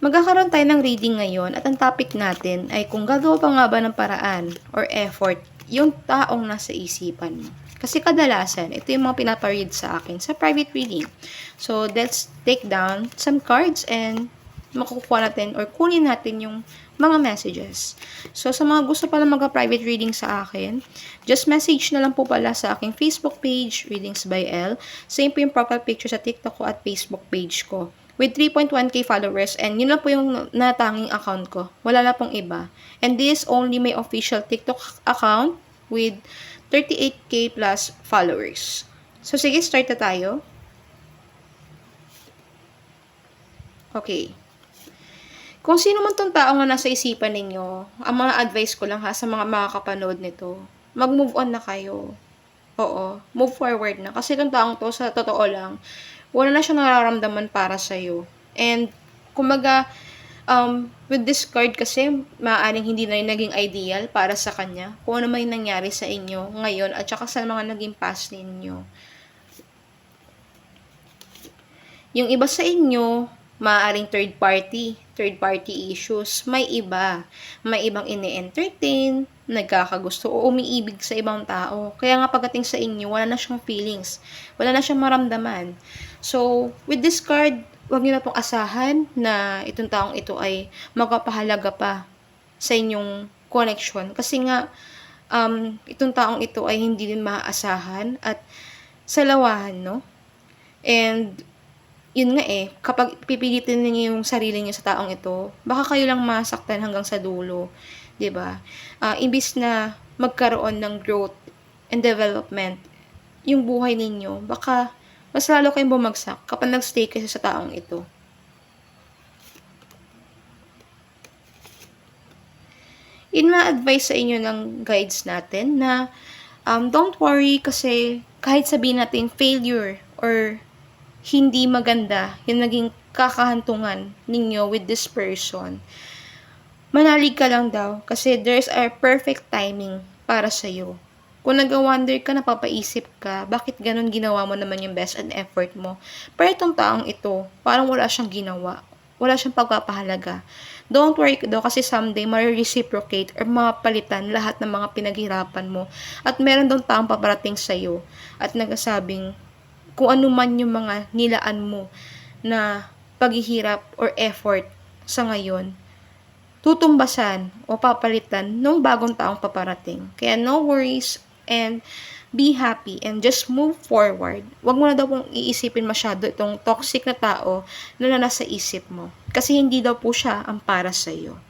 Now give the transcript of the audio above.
Magkakaroon tayo ng reading ngayon at ang topic natin ay kung gagawa pa nga ba ng paraan or effort yung taong nasa isipan mo. Kasi kadalasan, ito yung mga pinaparead sa akin sa private reading. So, let's take down some cards and makukuha natin or kunin natin yung mga messages. So, sa mga gusto pala mag-private reading sa akin, just message na lang po pala sa aking Facebook page, Readings by L. Same po yung profile picture sa TikTok ko at Facebook page ko. With 3.1k followers and yun lang po yung natanging account ko. Wala na pong iba. And this only my official TikTok account with 38k plus followers. So, sige, start na tayo. Okay. Kung sino man tong tao nga nasa isipan ninyo, ang mga advice ko lang ha sa mga makakapanood nito, mag-move on na kayo. Oo, move forward na. Kasi itong taong to, sa totoo lang, wala na siyang nararamdaman para sa'yo. And, kumaga, um, with this card kasi, maaaring hindi na yung naging ideal para sa kanya. Kung ano may nangyari sa inyo ngayon at saka sa mga naging past ninyo. Yung iba sa inyo, maaaring third party, third party issues. May iba. May ibang ini-entertain, nagkakagusto o umiibig sa ibang tao. Kaya nga pagdating sa inyo, wala na siyang feelings. Wala na siyang maramdaman. So, with this card, huwag niyo na pong asahan na itong taong ito ay magpapahalaga pa sa inyong connection. Kasi nga, um, itong taong ito ay hindi din maaasahan at salawahan, no? And, yun nga eh, kapag pipilitin niyo yung sarili niyo sa taong ito, baka kayo lang masaktan hanggang sa dulo. 'di ba? Ah, imbis na magkaroon ng growth and development yung buhay ninyo, baka mas lalo kayong bumagsak kapag nagstay kayo sa taong ito. In ma-advise sa inyo ng guides natin na um, don't worry kasi kahit sabihin natin failure or hindi maganda yung naging kakahantungan ninyo with this person, manalig ka lang daw kasi there's a perfect timing para sa'yo. Kung nag-wonder ka, napapaisip ka, bakit ganun ginawa mo naman yung best and effort mo? Pero itong taong ito, parang wala siyang ginawa. Wala siyang pagpapahalaga. Don't worry daw kasi someday ma-reciprocate or mapalitan lahat ng mga pinaghirapan mo. At meron daw taong paparating sa'yo at nagsasabing kung ano man yung mga nilaan mo na paghihirap or effort sa ngayon, tutumbasan o papalitan ng bagong taong paparating. Kaya no worries and be happy and just move forward. Huwag mo na daw pong iisipin masyado itong toxic na tao na nasa isip mo. Kasi hindi daw po siya ang para sa iyo.